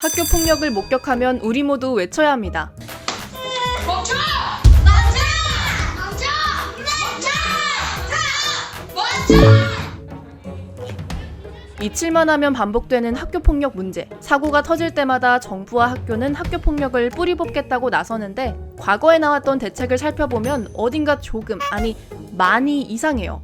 학교 폭력을 목격하면 우리 모두 외쳐야 합니다. 멈춰! 멈춰! 멈춰! 멈춰! 멈춰! 잊을만 하면 반복되는 학교 폭력 문제. 사고가 터질 때마다 정부와 학교는 학교 폭력을 뿌리 뽑겠다고 나서는데 과거에 나왔던 대책을 살펴보면 어딘가 조금 아니 많이 이상해요.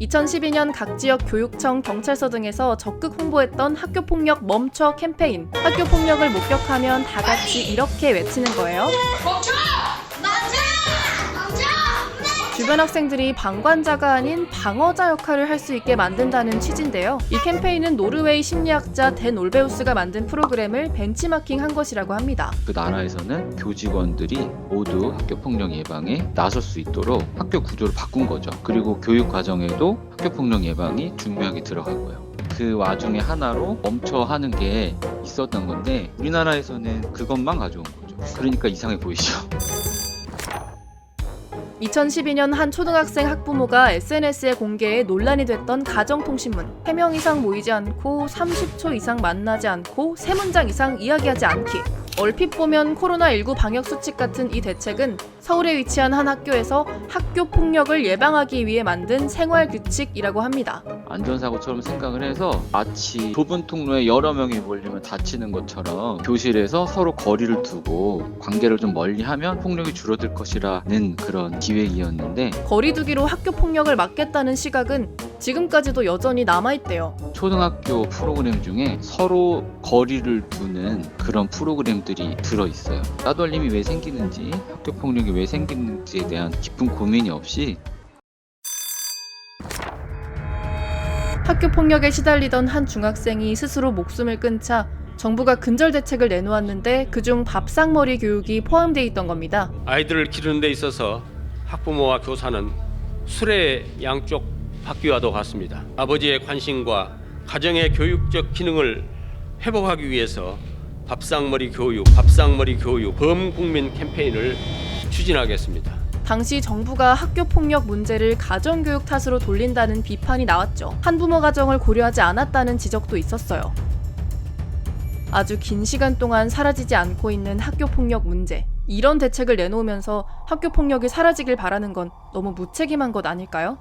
2012년 각 지역 교육청, 경찰서 등에서 적극 홍보했던 학교 폭력 멈춰 캠페인. 학교 폭력을 목격하면 다 같이 이렇게 외치는 거예요. 멈춰! 주변 학생들이 방관자가 아닌 방어자 역할을 할 수 있게 만든다는 취지인데요. 이 캠페인은 노르웨이 심리학자 댄 올베우스가 만든 프로그램을 벤치마킹 한 것이라고 합니다. 그 나라에서는 교직원들이 모두 학교 폭력 예방에 나설 수 있도록 학교 구조를 바꾼 거죠. 그리고 교육 과정에도 학교 폭력 예방이 중요하게 들어가고요. 그 와중에 하나로 멈춰 하는 게 있었던 건데 우리나라에서는 그것만 가져온 거죠. 그러니까 이상해 보이죠. 2012년 한 초등학생 학부모가 SNS에 공개해 논란이 됐던 가정통신문. 3명 이상 모이지 않고 30초 이상 만나지 않고 3문장 이상 이야기하지 않기. 얼핏 보면 코로나19 방역 수칙 같은 이 대책은 서울에 위치한 한 학교에서 학교 폭력을 예방하기 위해 만든 생활 규칙이라고 합니다. 안전사고처럼 생각을 해서 마치 좁은 통로에 여러 명이 몰리면 다치는 것처럼 교실에서 서로 거리를 두고 관계를 좀 멀리 하면 폭력이 줄어들 것이라는 그런 기획이었는데 거리두기로 학교 폭력을 막겠다는 시각은 지금까지도 여전히 남아있대요. 초등학교 프로그램 중에 서로 거리를 두는 그런 프로그램들이 들어있어요. 따돌림이 왜 생기는지, 학교 폭력이 왜 생기는지에 대한 깊은 고민이 없이 학교 폭력에 시달리던 한 중학생이 스스로 목숨을 끊자 정부가 근절 대책을 내놓았는데 그중 밥상머리 교육이 포함돼 있던 겁니다. 아이들을 기르는 데 있어서 학부모와 교사는 술의 양쪽 바퀴와도 같습니다. 아버지의 관심과 가정의 교육적 기능을 회복하기 위해서 밥상머리 교육, 밥상머리 교육 범국민 캠페인을 추진하겠습니다. 당시 정부가 학교 폭력 문제를 가정교육 탓으로 돌린다는 비판이 나왔죠. 한부모 가정을 고려하지 않았다는 지적도 있었어요. 아주 긴 시간 동안 사라지지 않고 있는 학교 폭력 문제. 이런 대책을 내놓으면서 학교 폭력이 사라지길 바라는 건 너무 무책임한 것 아닐까요?